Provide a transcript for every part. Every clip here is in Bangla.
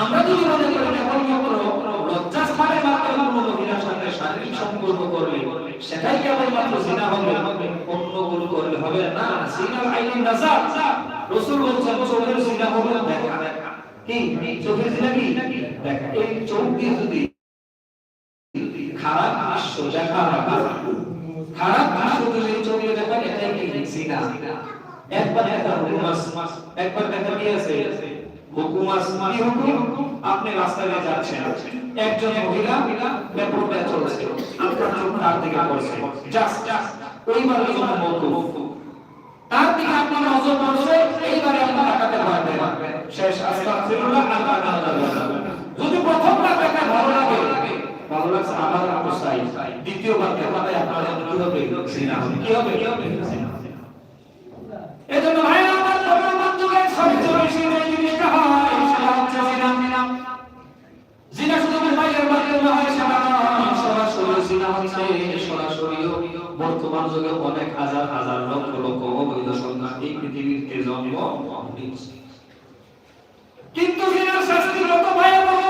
আমরা যদি মনে করি কেবলমাত্র লজ্জাস্থানের মাধ্যমে কোনো মহিলার সাথে শারীরিক সম্পর্ক করলে, সেটাই কেবলমাত্র জিনা হবে? অন্যগুলো করলে হবে না। জিনার আইনি নাজার রসুল বলছেন, চোখের জিনা হবে দেখা। কি? চোখের জিনা কি? দেখা। এই চোখ দিয়ে যদি খারাপ দৃশ্য দেখা খারাপ দৃশ্য যদি চোখে দেখা এটাই কি? জিনা। একবার দেখা একবার দেখা কি আছে? হুকুমাস কি হুকুম? আপনি রাস্তায় যাচ্ছেন। একজন মহিলা ব্যাপারটা চলছে। আপনার চোখ তার দিকে পড়ছে জাস্ট ওইবারের জন্য মৌকুফ তার দিকে আপনার নজর পড়ছে, এইবারে আপনি তাকাতে পারবেন। শেষ আস্তাগফিরুল্লাহ তাকানো যাবে যদি প্রথমবার দেখে ভালো লাগে। ভালো লাগছে, আবার আপনার দ্বিতীয়বার দেখাতে আপনার কি হবে? কি হবে? কি হবে? জিনা বর্তমান যুগে অনেক হাজার হাজার লক্ষ লক্ষ অবৈধ সন্তান এই পৃথিবীতে জন্ম নিচ্ছে কিন্তু জিনার শাস্তি কত ভয়াবহ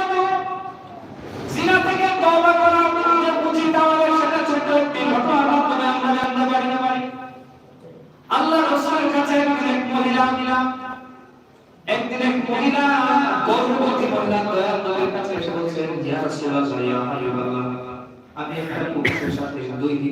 জিনা থেকে তওবা করা আমাদের উচিত আমাদের সেটা ছোট্ট একটি ঘটনার মাধ্যমে আমরা জানতে পারি না পারি আল্লাহ রাসূলের কাছে একদিন এক মহিলা দিলাম একদিন এক মহিলা গর্ভবতী মহিলা দয়াল নবীর কাছে এসে বলছেন ইয়া রাসূলুল্লাহ ইয়া হাবিবাল্লাহ আমি একটা পুরুষের সাথে দৈহিক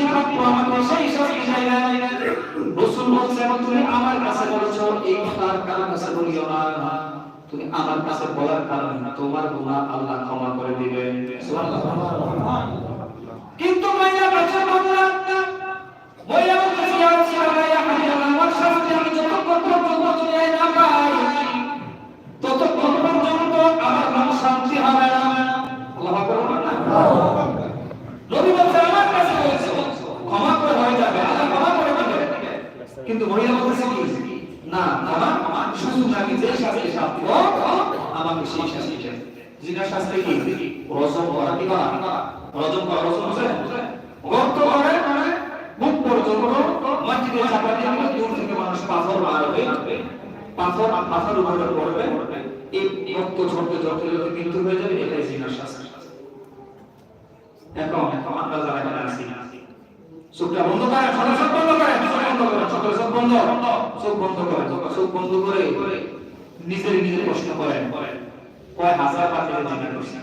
তুমি আমার কাছে এই কাছে না। তুমি আমার কাছে বলার কারণে তোমার গুণা আল্লাহ ক্ষমা করে দিবেন সুবহানাল্লাহ কিন্তু মাইয়া বাচ্চা বাংলা মহিলা বলতেছে ইয়া রাসূলুল্লাহ ইয়া হাবিবাল্লাহ আমার শাস্তি আমি যতক্ষণ পর্যন্ত দুনিয়ায় না পাই ততক্ষণ পর্যন্ত আমার মন শান্তি হবে না আল্লাহ আকবার না নবী বলছে আমার কাছে বলেছে ক্ষমা করে হয়ে যাবে আল্লাহ ক্ষমা করে দিবে কিন্তু মহিলা বলতেছে কি? না ক্ষমা শুধু আমি যে শাস্তি শাস্তি আমাকে সেই শাস্তি জিনা শাস্তি কি? রজম করা কি করা? রজম করা রজম আছে? গর্ত করে মুখ পর্যন্ত মাটিতে চাপা দিয়ে দূর থেকে মানুষ পাথর মারবে পাথর পাথর উপরে পড়বে। এই রক্ত ঝরতে ঝরতে ঝরতে মৃত্যু হয়ে যাবে এটাই জিনার শাস্তি। এখন এখন আমরা যারা আছি চোখটা বন্ধ করে করে, চোখ বন্ধ করে সকাল সব বন্ধ, চোখ বন্ধ করে, চোখ বন্ধ করে নিজের নিজে প্রশ্ন করেন। কয় হাজার পাতিলে জিনা করছে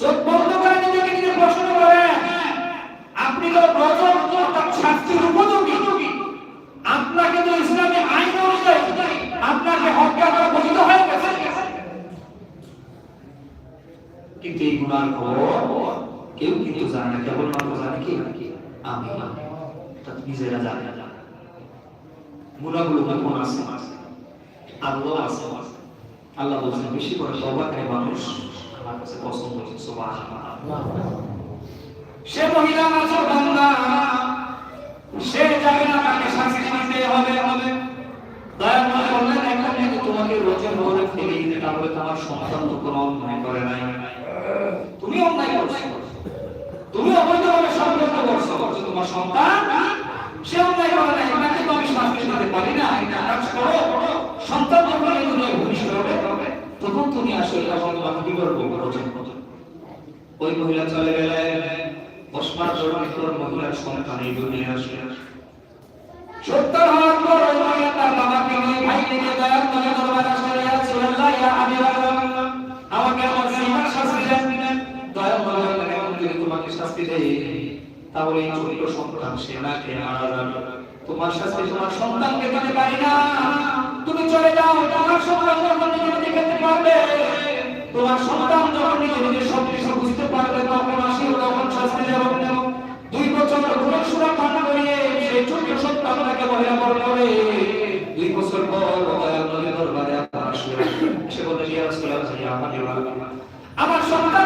চোখ বন্ধ করে নিজেকে নিজে প্রশ্ন করেন। আপনি তো রজব অর্থাৎ শাস্তির উপযোগী। আপনাকে তো ইসলামী আইন অনুযায়ী আপনাকে হত্যা করা বৈধ হয়ে গেছে। কিন্তু এই গুণার খবর কেউ কিন্তু জানে না, কেবলমাত্র জানে কি? আমি। নিজেরা জানে। না গুণাগুলো আছে? আল্লাহ আছে। আল্লাহ বলছেন, বেশি করে মানুষ আমার কাছে পছন্দ সে মহিলা সে যাবে না তাকে শাস্তি হবে হবে। দয়া করে বললেন, এখন যদি তোমাকে রোজের ভোরে ফেলে দিতে তাহলে তোমার সন্তান তো কোনো অন্যায় করে নাই। তুমি অন্যায় করছ। তুমি অবৈধভাবে সম্পর্ক করছ করছ তোমার সন্তান, সে অন্যায় করে নাই তাকে তো আমি শাস্তি দিতে না? এটা সন্তান যখন এই ভূমিষ্ঠ হবে? তখন তুমি আসলে তখন তোমাকে কি করব রোজন ওই মহিলা চলে গেলেন ওসমান জড়িত মহিলার সন্তান এই দুনিয়ায় আসলে তার আসলে আমাকে দেয় তাহলে এই ছোট্ট সন্তান সে না খেয়ে মারা যাবে। তোমার শাস্তি তোমার সন্তানকে দিতে পারি না। তুমি চলে যাও, তোমার সন্তান যখন নিজে নিজে পারবে, তোমার সন্তান যখন নিজে নিজে সব কিছু বুঝতে পারবে, তখন আসিও, তখন শাস্তি দেব। দুই বছর ঘুরে সুরা পান করিয়ে সেই ছোট্ট সন্তানটাকে মহিলা বড় করে। দুই বছর পর দরবারে আসলো। সে বলে আমার সন্তান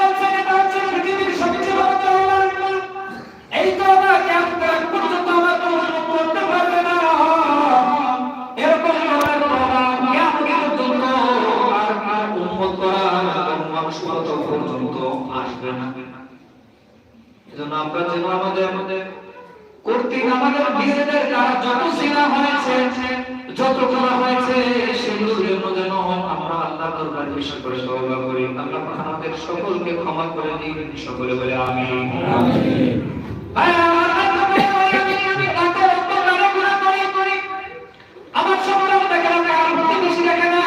আমাদের আমাদের কর্তৃক আমাদের নিজেদের দ্বারা যত সিনা হয়েছে যত করা হয়েছে সেগুলোর যেন আমরা আল্লাহ দরবার বিশ্বাস করে আল্লাহ আমাদের সকলকে ক্ষমা করে দিন সকলে বলে আমিন ভাই, আমার আল্লাহ ভাই, আমি আমি তাকে রব্বুল আলামিন করি করি আমার সন্তান দেখে না কার প্রতিবেশী দেখে না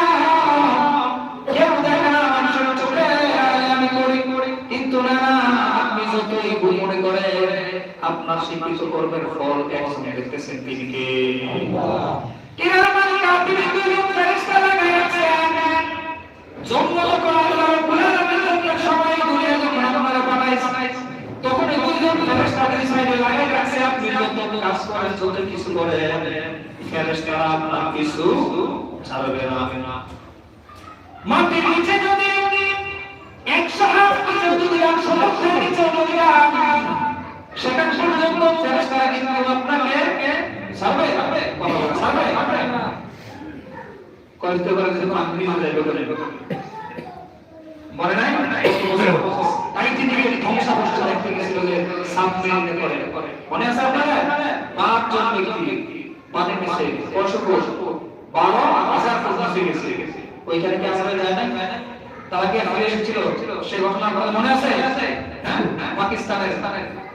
কেউ দেখে না মানুষের চোখে আমি করি করি কিন্তু না আপনি যতই গোপনে করে আপনার স্বীকৃত কর্মের ফল একসঙ্গে দেখতেছেন তিনি কে কিরামান কাতিবিন ফেরেশতা লাগাইছে জন্ম যখন আল্লাহ রাব্বুল আলামিনের সময় দুনিয়া যখন আপনারা বানাইছে তখন এই দুইজন ফেরেশতাকে সাইডে লাগাই রাখছে আপনি যত কাজ করেন যত কিছু না মাটির নিচে ফেরেশতারা কিন্তু মনে আছে আপনারা পাঁচজন ঘটনা মনে আছে? হ্যাঁ? পাকিস্তানের।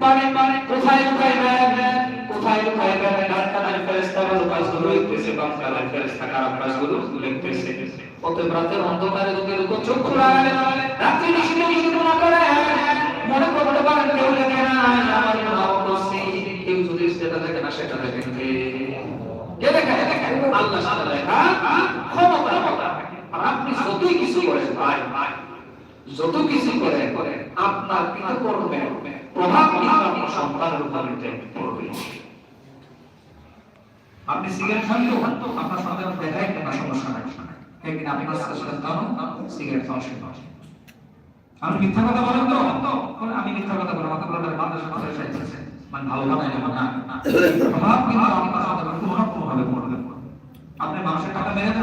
কোথায় লুকাইবে কোথায় লুকাইবে ডান কানের ফেরেশতা ভালো কাজগুলো লিখতেছে, বাম কানের ফেরেশতা খারাপ কাজগুলো লিখতেছে। অতএব রাতের অন্ধকারে যদি লোক চক্ষু লাগালে রাত্রি নিশিতে যদি গুনাহ করে। মনে করতে পারেন কেউ লেখে না, আমার নাম করছি কেউ যদি সেটা দেখে না, সেটা দেখেন কে? কে দেখে? আল্লাহ সাথে দেখা ক্ষমতা আর আপনি যতই কিছু করেন, ভাই ভাই। যত কিছু করেন করেন আপনার কৃতকর্মের প্রভাব কিন্তু আপনার সন্তানের উপরে পড়বে আপনি সিগারেট খান তো? আপনার সন্তান দেখাই কোনো সমস্যা নাই? একদিন আপনি সন্তান সিগারেট খাওয়া শুরু করেন। আমি মিথ্যা কথা বলেন তো? আমি মিথ্যা কথা বলব কথা বলে মানুষের কথা এসেছে মানে ভালো না না না। প্রভাব কিন্তু আপনার সন্তানের কোনো ভাবে পড়বে। আপনি মানুষের টাকা মেরে তো